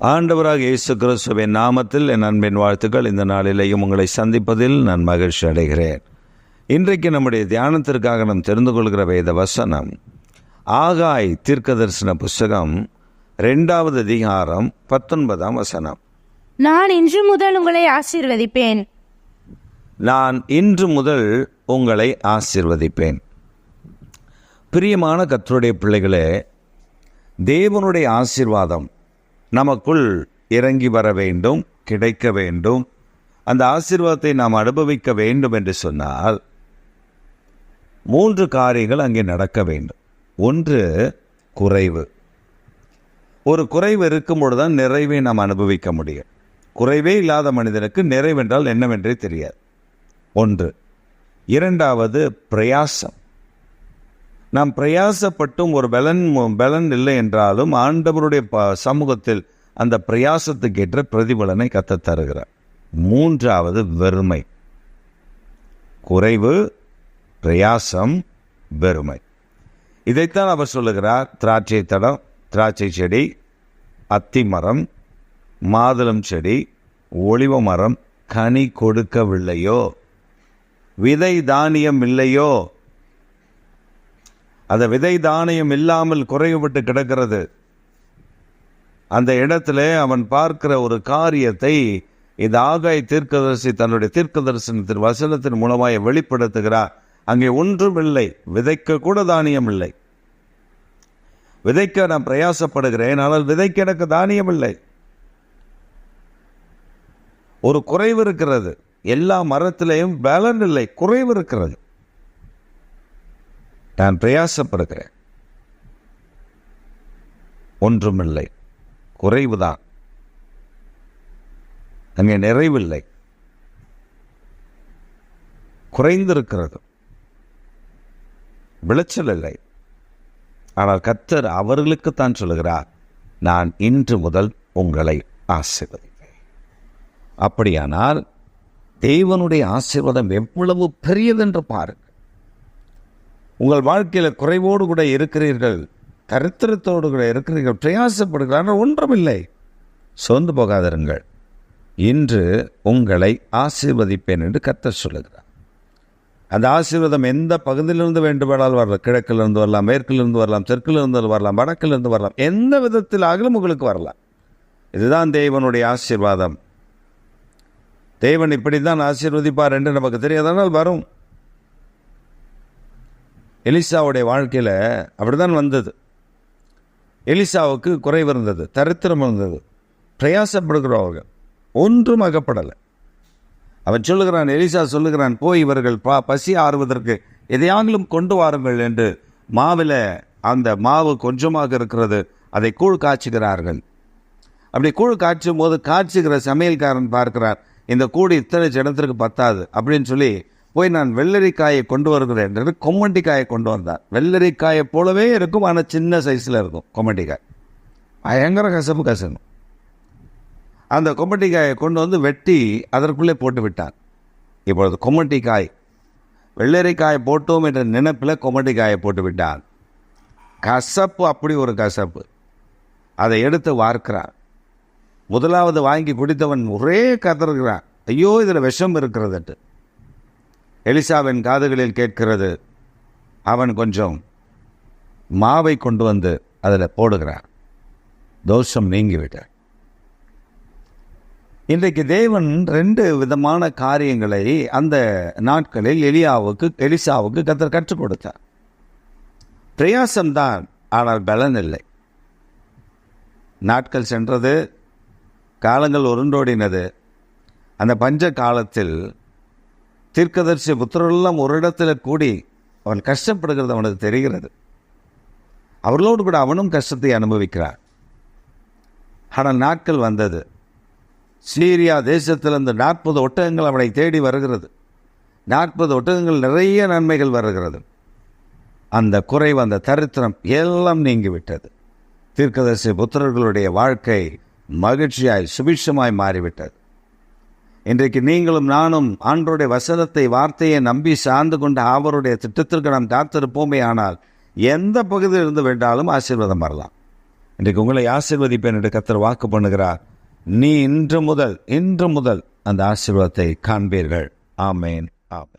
ஆண்டவராக இயேசு கிறிஸ்துவின் நாமத்தில் என் அன்பின் வாழ்த்துக்கள். இந்த நாளிலேயும் உங்களை சந்திப்பதில் நான் மகிழ்ச்சி அடைகிறேன். இன்றைக்கு நம்முடைய தியானத்திற்காக நாம் தெரிந்து கொள்கிற வேத வசனம் ஆகாய் தீர்க்கதரிசன புஸ்தகம் ரெண்டாவது அதிகாரம் பத்தொன்பதாம் வசனம். நான் இன்று முதல் உங்களை ஆசீர்வதிப்பேன். நான் இன்று முதல் உங்களை ஆசிர்வதிப்பேன். பிரியமான கர்த்தருடைய பிள்ளைகளே தேவனுடைய ஆசீர்வாதம் நமக்குள் இறங்கி வர வேண்டும் கிடைக்க வேண்டும். அந்த ஆசீர்வாதத்தை நாம் அனுபவிக்க வேண்டும் என்று சொன்னால் மூன்று காரியங்கள் அங்கே நடக்க வேண்டும். ஒன்று குறைவு. ஒரு குறைவு இருக்கும் பொழுதுதான் நிறைவை நாம் அனுபவிக்க முடியும். குறைவே இல்லாத மனிதனுக்கு நிறைவென்றால் என்னவென்றே தெரியாது. ஒன்று. இரண்டாவது பிரயாசம். நாம் பிரயாசப்பட்டும் ஒரு பலன் பலன் இல்லை என்றாலும் ஆண்டவருடைய ப சமூகத்தில் அந்த பிரயாசத்துக்கேற்ற பிரதிபலனை கத்த தருகிறார். மூன்றாவது வெறுமை. குறைவு பிரயாசம் வெறுமை. இதைத்தான் அவர் சொல்லுகிறார். திராட்சை தடம் திராட்சை செடி அத்தி மரம் மாதுளம் செடி ஒளிவ மரம் கனி கொடுக்கவில்லையோ? விதை தானியம் இல்லையோ? அந்த விதை தானியம் இல்லாமல் குறைவுபட்டு கிடக்கிறது. அந்த இடத்துல அவன் பார்க்கிற ஒரு காரியத்தை இந்த ஆகாய் தீர்க்கதரிசி தன்னுடைய தீர்க்கதரிசனத்தின் வசனத்தின் மூலமாக வெளிப்படுத்துகிறார். அங்கே ஒன்றும் இல்லை. விதைக்க கூட தானியம் இல்லை. விதைக்க நான் பிரயாசப்படுகிறேன் ஆனால் விதைக்க எனக்கு தானியம் இல்லை. ஒரு குறைவு இருக்கிறது. எல்லா மரத்திலையும் பேலன் இல்லை. குறைவு இருக்கிறது. நான் பிரயாசப்படுகிறேன். ஒன்றுமில்லை. குறைவுதான். அங்கே நிறைவில்லை. குறைந்திருக்கிறது. விளைச்சல் இல்லை. ஆனால் கத்தர் அவர்களுக்குத்தான் சொல்லுகிறார் நான் இன்று முதல் உங்களை ஆசீர்வதிப்பேன். அப்படியானால் தேவனுடைய ஆசீர்வாதம் எவ்வளவு பெரியதென்று பாருங்கள். உங்கள் வாழ்க்கையில் குறைவோடு கூட இருக்கிறீர்கள் கருத்திரத்தோடு கூட இருக்கிறீர்கள் பிரயாசப்படுகிறார்கள் ஒன்றுமில்லை. சோர்ந்து போகாதிருங்கள். இன்று உங்களை ஆசீர்வதிப்பேன் என்று கத்தர் சொல்லுகிறார். அந்த ஆசீர்வாதம் எந்த பகுதியிலிருந்து வேண்டுமானால் வரலாம். கிழக்கிலிருந்து வரலாம் மேற்கிலிருந்து வரலாம் தெற்கிலிருந்து வரலாம் வடக்கிலிருந்து வரலாம். எந்த விதத்தில் ஆகலும் உங்களுக்கு வரலாம். இதுதான் தேவனுடைய ஆசீர்வாதம். தேவன் இப்படி தான் ஆசீர்வதிப்பார் என்று நமக்கு தெரியாதனால் வரும். எலிசாவுடைய வாழ்க்கையில் அப்படிதான் வந்தது. எலிசாவுக்கு குறைவு இருந்தது தரித்திரம் இருந்தது. பிரயாசப்படுகிறவர்கள் ஒன்றும் அகப்படலை. அவன் சொல்லுகிறான் எலிசா சொல்லுகிறான் போய் இவர்கள் பா பசி ஆறுவதற்கு எதையாங்கிலும் கொண்டு வாருங்கள் என்று மாவில் அந்த மாவு கொஞ்சமாக இருக்கிறது அதை கூழ் காய்ச்சுகிறார்கள். அப்படி கூழ் காய்ச்சும் போது காய்ச்சுகிற சமையல்காரன் பார்க்கிறார் இந்த கூடு இத்தனை ஜனத்திற்கு பத்தாது அப்படின்னு சொல்லி போய் நான் வெள்ளரிக்காயை கொண்டு வருகிறேன் என்று கொம்மண்டிக்காயை கொண்டு வந்தார் வெள்ளரிக்காயை போலவே இருக்கும் ஆனால் சின்ன சைஸில் இருக்கும் கொம்மண்டிக்காய். பயங்கர கசப்பு கசணும் அந்த கொம்மட்டிக்காயை கொண்டு வந்து வெட்டி அதற்குள்ளே போட்டு விட்டார் இப்பொழுது கொம்மட்டிக்காய் வெள்ளரிக்காயை போட்டோம் என்ற நினைப்பில் கொம்மட்டிக்காயை போட்டு விட்டான். கசப்பு அப்படி ஒரு கசப்பு. அதை எடுத்து வார்க்கிறான். முதலாவது வாங்கி குடித்தவன் ஒரே கதறுகிறான். ஐயோ இதில் விஷம் இருக்கிறதுட்டு எலிசாவின் காதுகளில் கேட்கிறது. அவன் கொஞ்சம் மாவை கொண்டு வந்து அதில் போடுகிறான் தோஷம் நீங்கிவிட்டார் இன்றைக்கு தேவன் ரெண்டு விதமான காரியங்களை அந்த நாட்களில் எலியாவுக்கு எலிசாவுக்கு கத்தர் கற்றுக் கொடுத்தார். பிரயாசம்தான் ஆனால் பலன் இல்லை. நாட்கள் சென்றது காலங்கள் உருண்டோடினது. அந்த பஞ்ச காலத்தில் தீர்க்கதரிசி புத்திரெல்லாம் ஒரு இடத்துல கூடி அவன் கஷ்டப்படுகிறது அவனுக்கு தெரிகிறது. அவர்களோடு கூட அவனும் கஷ்டத்தை அனுபவிக்கிறான். ஆனால் நாட்கள் வந்தது. சீரியா தேசத்தில் இந்த நாற்பது ஒட்டகங்கள் அவனை தேடி வருகிறது. நாற்பது ஒட்டகங்கள் நிறைய நன்மைகள் வருகிறது. அந்த குறைவு அந்த தரித்திரம் எல்லாம் நீங்கிவிட்டது. தீர்க்கதரிசி புத்திரர்களுடைய வாழ்க்கை மகிழ்ச்சியாய் சுபிட்சமாய் மாறிவிட்டது. இன்றைக்கு நீங்களும் நானும் ஆண்டோடைய வசனத்தை வார்த்தையை நம்பி சார்ந்து கொண்ட அவருடைய திட்டத்திற்கு நாம் காத்திருப்போமே ஆனால் எந்த பகுதியில் இருந்து வேண்டாலும் ஆசீர்வாதம் வரலாம். இன்றைக்கு உங்களை ஆசீர்வதிப்பேன் என்று கத்தர் வாக்கு பண்ணுகிறார். நீ இன்று முதல் இன்று முதல் அந்த ஆசீர்வாதத்தை காண்பீர்கள். ஆமேன். ஆமேன்.